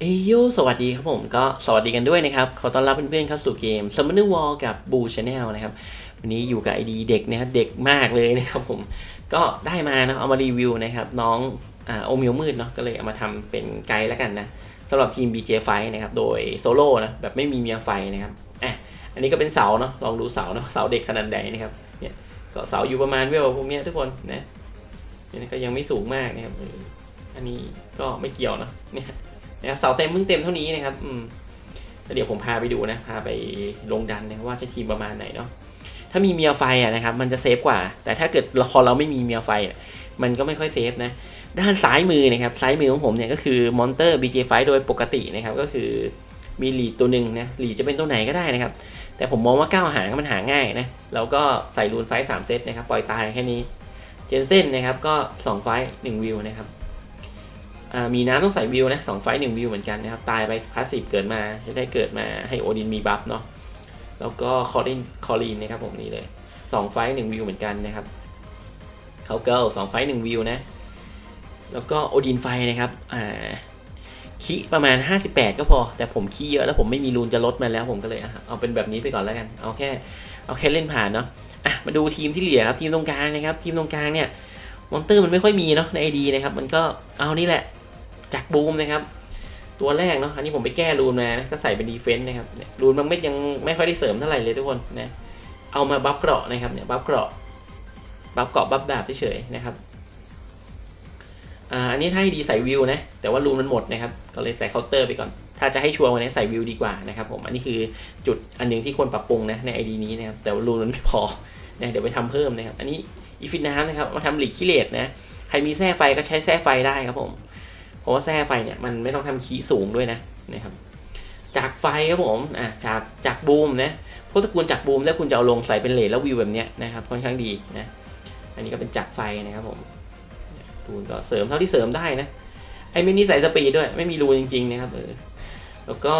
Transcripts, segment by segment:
เอยโยสวัสดีครับผมก็สวัสดีกันด้วยนะครับ ขอต้อนรับเพื่อนๆเข้าสู่เกม Summoner War กับ Boo Channel นะครับ วันนี้อยู่กับ ID เด็กนะครับเด็กมากเลยนะครับผมก็ได้มานะเอามารีวิวนะครับ น้องอ่าโอมิวมืดเนาะก็เลยเอามาทำเป็นไกด์แล้วกันนะสำหรับทีม BJ f i นะครับ โดยโซโล่นะแบบไม่มีเมียไฟนะครับอะอันนี้ก็เป็นเสาเนาะลองดูเสาเนาะเสาเด็กขนาดใดนะครับเนี่ยก็เสาอยู่ประมาณเวลพวกเนี้ยทุกคนนะเนี่ยก็ยังไม่สูงมากนะครับอันนี้ก็ไม่เกี่ยวเนาะเนี่ย นะครับเสาเต็มเพิ่งเต็มเท่านี้นะครับอืมแล้วเดี๋ยวผมพาไปดูนะพาไปลงดันนะว่าจะทีมประมาณไหนเนาะถ้ามีเมียไฟอะนะครับมันจะเซฟกว่า แต่ถ้าเกิดพอเราไม่มีเมียไฟอะมันก็ไม่ค่อยเซฟนะด้านซ้ายมือนะครับซ้ายมือของผมเนี่ยก็คือมอนเตอร์ BJ ไฟโดยปกตินะครับก็คือมีหลีดตัวหนึ่งนะหลีดจะเป็นตัวไหนก็ได้นะครับ แต่ผมมองว่าก้าวหางมันหาง่ายนะแล้วก็ใส่รูนไฟสามเซตนะครับปล่อยตายแค่นี้ เจนเซ่นนะครับก็สองไฟหนึ่งวิวนะครับ มีน้ำต้องใส่วิวนะสองไฟหนึ่งวิวเหมือนกันนะครับ ตายไปพาสซีฟเกิดมาจะได้เกิดมาให้โอดินมีบัฟเนาะแล้วก็คอรินคอรีนนะครับผมนี่เลยสองไฟหนึ่งวิวเหมือนกันนะครับเขาเกิลสองไฟหนึ่งวิวนะ แล้วก็โอดินไฟนะครับอ่าคีประมาณ 58 ก็พอ แต่ผมคีเยอะแล้วผมไม่มีรูนจะลดมาแล้วผมก็เลยเอาเป็นแบบนี้ไปก่อนแล้วกัน เอาแค่เอาแค่เล่นผ่านเนาะอะมาดูทีมที่เหลือครับทีมตรงกลางนะครับ ทีมตรงกลางเนี่ยมอนเตอร์มันไม่ค่อยมีเนาะในไอดีนะครับ มันก็เอานี่แหละ จากบูมนะครับ ตัวแรกเนาะอันนี้ผมไปแก้รูนมานะก็ใส่เป็นดีเฟนต์นะครับรูนบางเม็ดยังไม่ค่อยได้เสริมเท่าไหร่เลยทุกคนนะเอามาบัฟเกราะนะครับเนี่ยบัฟเกราะบัฟเกราะบัฟดาบเฉยๆนะครับอ่าอันนี้ถ้าให้ดีใส่วิวนะแต่ว่ารูนมันหมดนะครับก็เลยใส่เคาน์เตอร์ไปก่อนถ้าจะให้ชัวร์วันนี้ใส่วิวดีกว่านะครับผมอันนี้คือจุดอันหนึงที่ควรปรับปรุงนะในไอดีนี้นะครับแต่ว่ารูนมันไม่พอนะเดี๋ยวไปทำเพิ่มนะครับ อันนี้อีฟินน้ำนะครับมาทำหลีกขี้เลสนะใครมีแส้ไฟก็ใช้แส้ไฟได้ครับผม เพราะว่าแส้ไฟเนี่ยมันไม่ต้องทำคีย์สูงด้วยนะนะครับ จากไฟครับผมอะจากจากบูมนะพวกตระกูลจากบูมแล้วคุณจะเอาลงใส่เป็นเลทแล้ววิวแบบเนี้ยนะครับค่อนข้างดีนะอันนี้ก็เป็นจากไฟนะครับผมรูนก็เสริมเท่าที่เสริมได้นะไอ้ไมินิใส่สปีดด้วยไม่มีรูจริง ๆ นะครับเออแล้วก็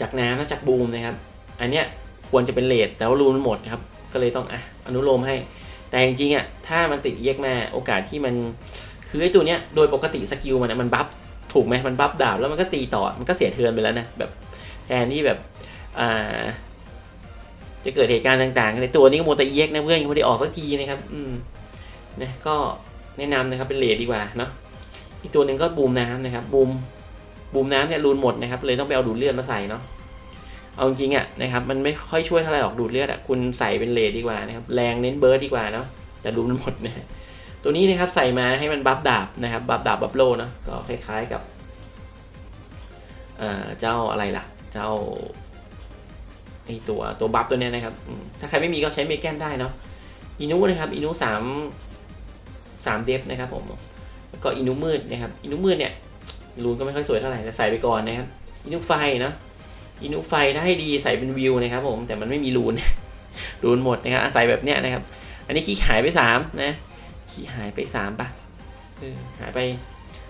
จากน้ำนะจากบูมนะครับ อันเนี้ยควรจะเป็นเลทแต่ว่ารูนมันหมดนะครับ ก็เลยต้องอะอนุโลมให้ แต่จริงๆอะถ้ามันติดเยกมาโอกาสที่มัน คือไอ้ตัวเนี้ยโดยปกติสกิลมันมันบัฟถูกไหมมันบัฟดาบแล้วมันก็ตีต่อมันก็เสียเทิร์นไปแล้วนะแบบแทนที่แบบอ่าจะเกิดเหตุการณ์ต่างๆในตัวนี้ก็โมวแตเอ็กนะเพื่อนยังไม่ได้ออกสักทีนะครับ อืมนะก็แนะนำนะครับเป็นเลดดีกว่าเนาะอีกตัวหนึ่งก็บูมน้ำนะครับบูมบูมน้ำเนี่ยรูนหมดนะครับเลยต้องไปเอาดูดเลือดมาใส่เนาะเอาจริงๆอะนะครับมันไม่ค่อยช่วยเท่าไหร่หรอกดูดเลือดอะคุณใส่เป็นเลดดีกว่านะครับแรงเน้นเบิร์ดดีกว่าเนาะแต่รูนหมดนะ ตัวนี้นะครับใส่มาให้มันบัฟดาบนะครับบัฟดาบบัฟโลเนาะก็คล้ายๆกับเอ่อเจ้าอะไรล่ะ เจ้าไอตัวตัวบัฟตัวเนี้ยนะครับ ถ้าใครไม่มีก็ใช้เมแกนได้เนาะอินุนะครับอินุสามสามเดฟนะครับผมแล้วก็อินุมืดนะครับอินุมืดเนี่ยรูนก็ไม่ค่อยสวยเท่าไหร่แต่ใส่ไปก่อนนะครับอินุไฟเนาะอินุไฟถ้าให้ดีใส่เป็นวิวนะครับผมแต่มันไม่มีรูนรูนหมดนะครับอาศัยแบบเนี้ยนะครับ อันนี้ขี้หายไปสามนะ ขี้หายไปสามปะเออหายไป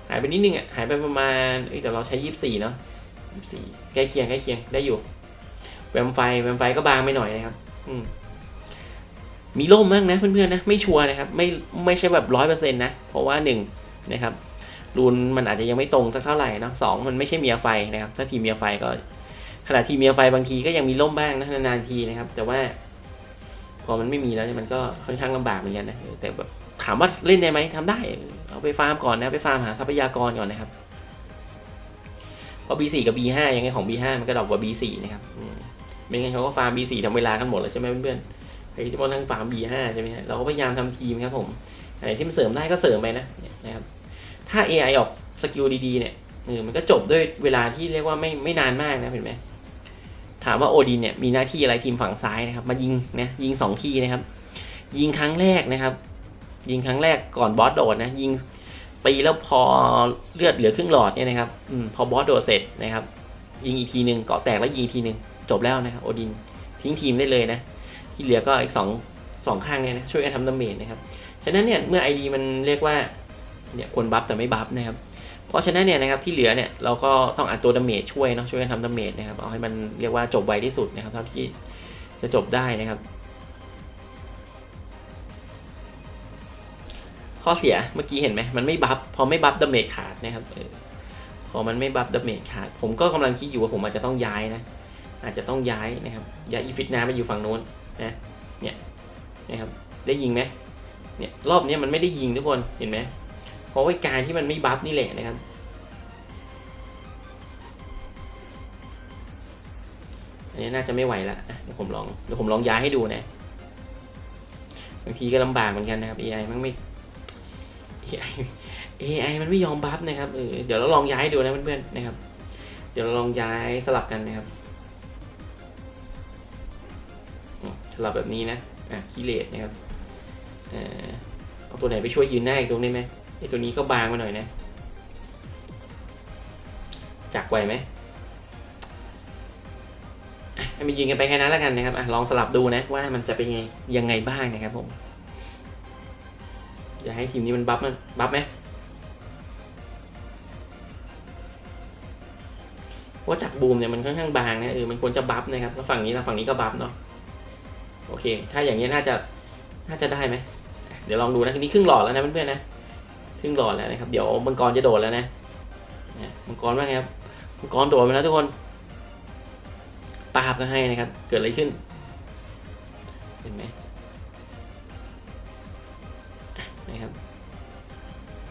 หายไปนิดนึงอะหายไปประมาณเอ้ยแต่เราใช้ยี่สิบสี่เนาะยี่สิบสี่ใกล้เคียงใกล้เคียงได้อยู่แวมไฟแวมไฟก็บางไปหน่อยนะครับ อืมมีล่มบ้างนะเพื่อนๆนะไม่ชัวร์นะครับ ไม่ไม่ใช่แบบร้อยเปอร์เซ็นต์นะ เพราะว่าหนึ่งนะครับรูนมันอาจจะยังไม่ตรงสักเท่าไหร่นะสองมันไม่ใช่เมียไฟนะครับ ถ้าทีมเมียไฟก็ขณะทีเมียไฟบางทีก็ยังมีล่มบ้างนะนานๆทีนะครับ แต่ว่าพอมันไม่มีแล้วมันก็ค่อนข้างลำบากเหมือนกันนะแต่แบบ ถามว่าเล่นได้ไหมทำได้ เอาไปฟาร์มก่อนนะไปฟาร์มหาทรัพยากรก่อนนะครับเพราะ B4 กับ B5 ยังไงของ B5 มันก็ดอกกว่า B4 นะครับอืมไม่งั้นเขาก็ฟาร์ม B4 ทำเวลากันหมดแล้วใช่ไหมเพื่อนๆใครที่มาทั้งฟาร์ม B5 ใช่ไหมเราก็พยายามทำทีมครับผมอะไรที่มันเสริมได้ก็เสริมไปนะนะครับ ถ้า AI ออกสกิลดีๆเนี่ยเออมันก็จบด้วยเวลาที่เรียกว่าไม่ไม่นานมากนะเห็นไหมถามว่าโอดินเนี่ยมีหน้าที่อะไรทีมฝั่งซ้ายนะครับ มายิงนะยิงสองทีนะครับ ยิงครั้งแรกนะครับ ยิงครั้งแรกก่อนบอสโดดนะยิงตีแล้วพอเลือดเหลือครึ่งหลอดเนี่ยนะครับอพอบอสโดดเสร็จนะครับ ยิงอีกทีหนึ่งเกาะแตกแล้วยิงอีกทีหนึ่งจบแล้วนะครับโอดินทิ้งทีมได้เลยนะ ที่เหลือก็อีกสองสองข้างเนี่ยนะช่วยกันทำดาเมจนะครับฉะนั้นเนี่ยเมื่อ ID มันเรียกว่าเนี่ยควรบัฟแต่ไม่บัฟนะครับเพราะฉะนั้นเนี่ยนะครับที่เหลือเนี่ยเราก็ต้องอัดตัวดาเมจช่วยเนาะช่วยกันทำดาเมจนะครับเอาให้มันเรียกว่าจบไวที่สุดนะครับเท่าที่จะจบได้นะครับ ข้อเสียเมื่อกี้เห็นไหมมันไม่บัฟพอไม่บัฟดาเมจขาดนะครับเออพอมันไม่บัฟดาเมจขาด ผมก็กำลังคิดอยู่ว่าผมอาจจะต้องย้ายนะ อาจจะต้องย้ายนะครับย้ายอีฟิตนาไปอยู่ฝั่งโน้นนะเนี่ยนะครับได้ยิงไหมเนี่ยรอบนี้มันไม่ได้ยิงทุกคนเห็นไหมเพราะว่าการที่มันไม่บัฟนี่แหละนะครับอันนี้น่าจะไม่ไหวละเดี๋ยวผมลองเดี๋ยวผมลองย้ายให้ดูนะบางทีก็ลำบากเหมือนกันนะครับ AI มันไม่ AI AI มันไม่ยอมบัฟนะครับเออเดี๋ยวเราลองย้ายดูนะเพื่อนๆนะครับ เดี๋ยวเราลองย้ายสลับกันนะครับสลับแบบนี้นะอะคีเลตนะครับเออเอาตัวไหนไปช่วยยืนหน้าอีกตรงได้ไหมไอตัวนี้ก็บางมาหน่อยนะ จักไวไหมให้มันยิงกันไปแค่นั้นแล้วกันนะครับอะลองสลับดูนะว่ามันจะเป็นไงยังไงบ้างนะครับผม จะให้ทีมนี้มันบัฟมันบัฟไหมเพราะว่าจากบูมเนี่ยมันค่อนข้างบางนะเออมันควรจะบัฟนะครับแล้วฝั่งนี้แล้วฝั่งนี้ก็บัฟเนาะโอเค ถ้าอย่างนี้น่าจะน่าจะได้ไหมเดี๋ยวลองดูนะทีนี้ครึ่งหลอดแล้วนะเพื่อนๆนะครึ่งหลอดแล้วนะครับเดี๋ยวมังกรจะโดดแล้วนะเนี่ยมังกรว่าไงครับมังกรโดดมาแล้วทุกคนปาบก็ให้นะครับ เกิดอะไรขึ้น เห็นไหม นะครับ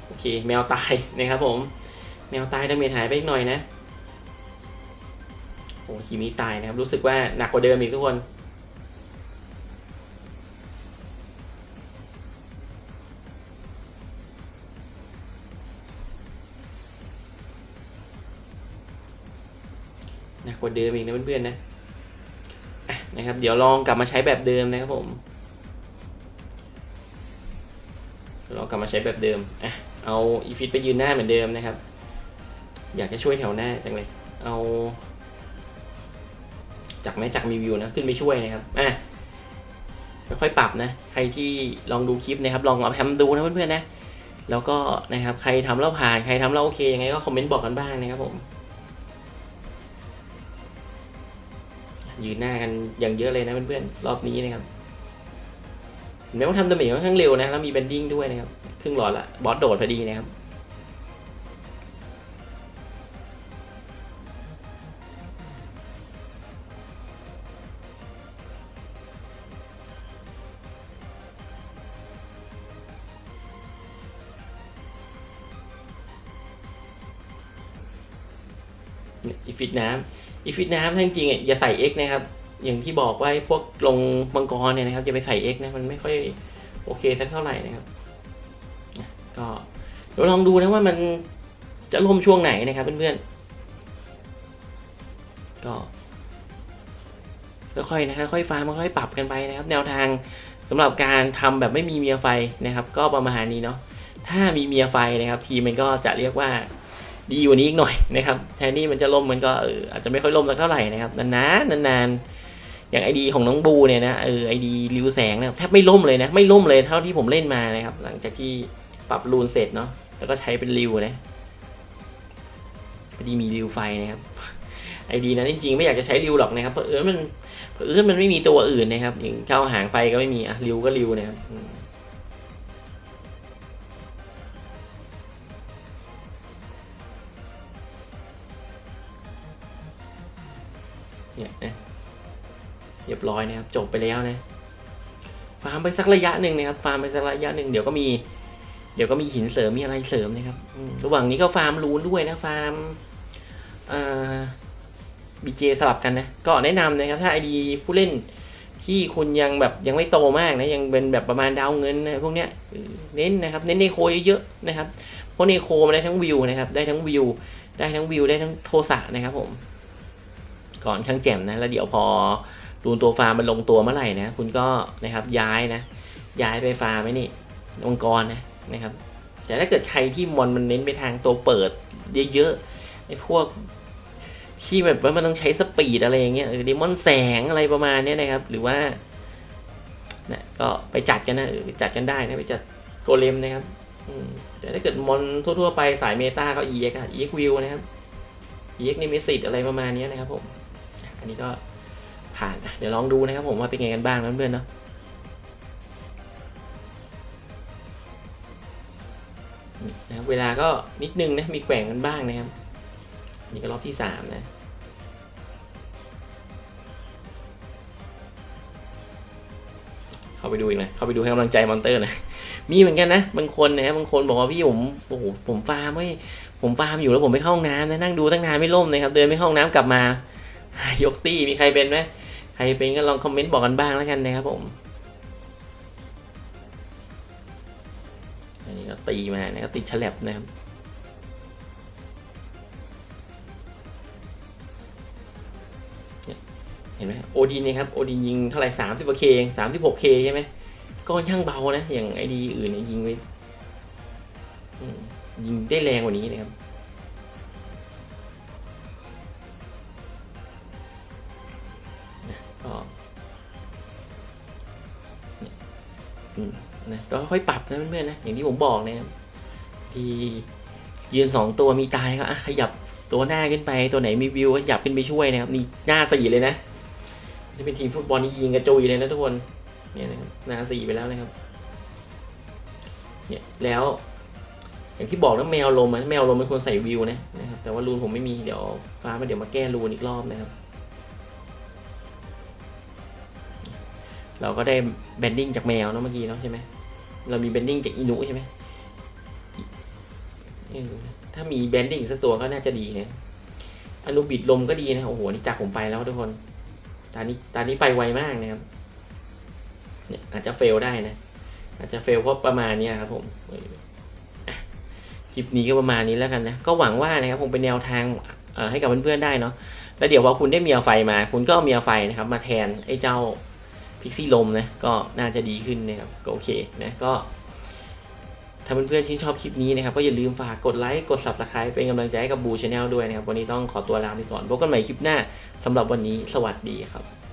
โอเค แมวตายนะครับผม แมวตายดาเมจหายไปอีกหน่อยนะโอ้ทีมนี้ตายนะครับ รู้สึกว่าหนักกว่าเดิมอีกทุกคนหนักกว่าเดิมอีกนะเพื่อนๆนะนะครับ เดี๋ยวลองกลับมาใช้แบบเดิมนะครับผม ลองกลับมาใช้แบบเดิมอะเอาอีฟิตไปยืนหน้าเหมือนเดิมนะครับ อยากจะช่วยแถวหน้าจังเลย เอาจากแม้จากมีวิวนะขึ้นไปช่วยนะครับอะค่อยปรับนะ ใครที่ลองดูคลิปนะครับ ลองเอาแพมดูนะเพื่อนๆนะ แล้วก็นะครับใครทำแล้วผ่านใครทำแล้วโอเคยังไงก็คอมเมนต์บอกกันบ้างนะครับผม ยืนหน้ากันอย่างเยอะเลยนะเพื่อนๆรอบนี้นะครับ เห็นไหมว่าทำดาเมจค่อนข้างเร็วนะแล้วมีเบนดิ้งด้วยนะครับครึ่งหลอดละบอสโดดพอดีนะครับอีฟิตน้ำอีฟิตน้ำถ้าจริงๆอะอย่าใส่ X นะครับ อย่างที่บอกว่าไอ้พวกลงมังกรเนี่ยนะครับอย่าไปใส่ X นะมันไม่ค่อยโอเคสักเท่าไหร่นะครับก็เดี๋ยวลองดูนะว่ามันจะล่มช่วงไหนนะครับเพื่อนๆก็ค่อยๆนะค่อยๆฟาร์มค่อยๆปรับกันไปนะครับ แนวทางสำหรับการทำแบบไม่มีเมียไฟนะครับ ก็ประมาณนี้เนาะถ้ามีเมียไฟนะครับ ทีมันก็จะเรียกว่าดีกว่านี้อีกหน่อยนะครับแทนที่มันจะล่มมันก็อออาจจะไม่ค่อยล่มสักเท่าไหร่นะครับนานๆนานๆ อย่างไอดีของน้องบูเนี่ยนะเออไอดีริวแสงเนี่ยแทบไม่ล่มเลยนะ ไม่ล่มเลยเท่าที่ผมเล่นมานะครับ หลังจากที่ปรับรูนเสร็จเนาะแล้วก็ใช้เป็นริวนะพอดีมีริวไฟนะครับไอดีนั้นจริงๆไม่อยากจะใช้ริวหรอกนะครับเพราะเออมันเพราะเออมันไม่มีตัวอื่นนะครับ อย่างเข้าหางไฟก็ไม่มีอะริวก็ริวนะครับเนี่ยนะ เรียบร้อยนะครับจบไปแล้วนะฟาร์มไปสักระยะหนึ่งนะครับ ฟาร์มไปสักระยะหนึ่งเดี๋ยวก็มี เดี๋ยวก็มีหินเสริมมีอะไรเสริมนะครับระหว่างนี้ก็ฟาร์มรูนด้วยนะฟาร์มบีเจสลับกันนะก็แนะนำนะครับถ้าไอดีผู้เล่นที่คุณยังแบบยังไม่โตมากนะยังเป็นแบบประมาณดาวเงินนะพวกเนี้ยเน้นนะครับ เน้นในโคเยอะๆนะครับเพราะในโคมันได้ทั้งวิวนะครับ ได้ทั้งวิว ได้ทั้งวิวได้ทั้งโทสะนะครับผม ก่อนข้างแจ่มนะแล้วเดี๋ยวพอ รูนตัวฟาร์มมันลงตัวเมื่อไหร่นะ คุณก็นะครับย้ายนะ ย้ายไปฟาร์มไว้นี่ องค์กรนะนะครับ แต่ถ้าเกิดใครที่มอนมันเน้นไปทางตัวเปิดเยอะๆไอ้พวกที่แบบว่ามันต้องใช้สปีดอะไรอย่างเงี้ยเออเดมอนแสงอะไรประมาณนี้นะครับ หรือว่านะก็ไปจัดกันนะเออไปจัดกันได้นะไปจัดโกเลมนะครับแต่ถ้าเกิดมอนทั่วๆไปสายเมตาก็ EX อะ EX View นะครับ EX นิมิสิตอะไรประมาณนี้นะครับผม อันนี้ก็ ผ่านเดี๋ยวลองดูนะครับผมว่าเป็นไงกันบ้างเพื่อนๆเนาะนะครับเวลาก็นิดนึงนะมีแกว่งกันบ้างนะครับนี่ก็รอบที่สามนะเข้าไปดูอีกนะเข้าไปดูให้กำลังใจมอนเตอร์นะมีเหมือนกันนะบางคนนะบางคนบอกว่าพี่ผมโอ้โหผมฟาร์มไม่ผมฟาร์มอยู่แล้วผมไม่เข้าห้องน้ำนะนั่งดูตั้งนานไม่ล่มนะครับเดินไม่เข้าห้องน้ำกลับมายกตี้มีใครเป็นไหม ใครเป็นก็ลองคอมเมนต์บอกกันบ้างแล้วกันนะครับผมอันนี้ก็ตีมานะก็ติดฉลับนะครับเห็นไหมโอดินเนี่ยครับโอดินยิงเท่าไหร่สามสิบกว่าเคสามสิบหกเคใช่ไหมก็ค่างเบานะ อย่างไอดีอื่นเนี่ยยิงไปยิงได้แรงกว่านี้นะครับ นะก็ค่อยปรับนะเพื่อนๆนะอย่างที่ผมบอกนะครับที่ยืนสองตัวมีตายก็ขยับตัวหน้าขึ้นไปตัวไหนมีวิวก็ขยับขึ้นไปช่วยนะครับนี่หน้าสี่เลยนะนี่เป็นทีมฟุตบอลนี่ยิงกระจุยเลยนะทุกคนเนี่ยนะครับหน้าสี่ไปแล้วนะครับเนี่ยแล้ว อย่างที่บอกนะแมวลมอะแมวลมเป็นคนใส่วิวนะนะครับแต่ว่ารูนผมไม่มีเดี๋ยวฟ้ามาเดี๋ยวมาแก้รูนอีกรอบนะครับ เราก็ได้แบนดิ้งจากแมวเนาะเมื่อกี้เนาะใช่ไหมเรามีแบนดิ้งจากอินุใช่ไหมถ้ามีแบนดิ้งสักตัวก็น่าจะดีนะอนุบิดลมก็ดีนะโอ้โหนี่จากผมไปแล้วทุกคนตอนนี้ตอนนี้ไปไวมากนะครับเนี่ยอาจจะเฟลได้นะ อาจจะเฟลเพราะประมาณนี้ครับผมคลิปนี้ก็ประมาณนี้แล้วกันนะก็หวังว่านะครับคงเป็นแนวทางให้กับเพื่อนๆได้เนาะแล้วเดี๋ยวพอคุณได้เมียไฟมา คุณก็เอาเมียไฟนะครับ มาแทนไอ้เจ้า พิกซี่ลมนะก็น่าจะดีขึ้นนะครับก็โอเคนะก็ ถ้าเพื่อนๆชื่นชอบคลิปนี้นะครับ ก็อย่าลืมฝากกดไลค์กด subscribe เป็นกำลังใจให้กับบูชาแนลด้วยนะครับ วันนี้ต้องขอตัวลาไปก่อนพบกันใหม่คลิปหน้าสำหรับวันนี้สวัสดีครับ